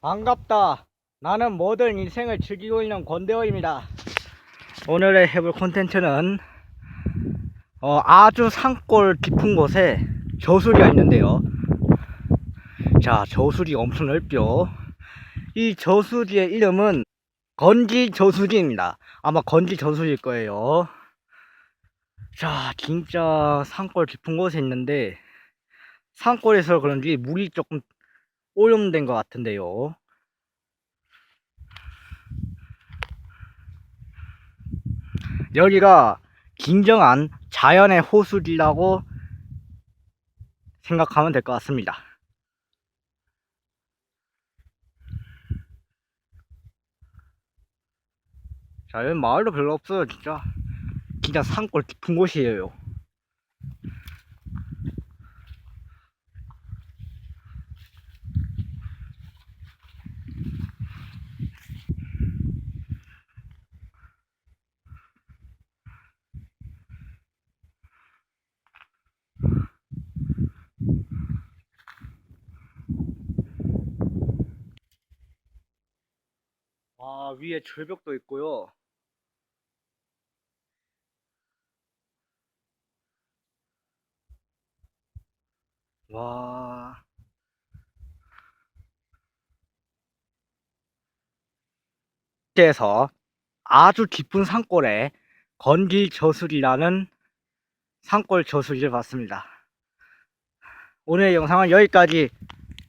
반갑다. 나는 모든 인생을 즐기고 있는 권대호입니다. 오늘의 해볼 콘텐츠는 어, 아주 산골 깊은 곳에 저수리가 있는데요. 자, 저수리 엄청 넓죠. 이 저수지의 이름은 건지 저수지입니다. 아마 건지 저수지일 거예요. 자, 진짜 산골 깊은 곳에 있는데 산골에서 그런지 물이 조금 오염된 것 같은데요. 여기가 진정한 자연의 호수지라고 생각하면 될 것 같습니다. 자, 여기 마을도 별로 없어요, 진짜. 진짜 산골 깊은 곳이에요. 와, 위에 절벽도 있고요. 와. 에서 아주 깊은 산골에 건길 저술이라는 산골 저술을 봤습니다. 오늘의 영상은 여기까지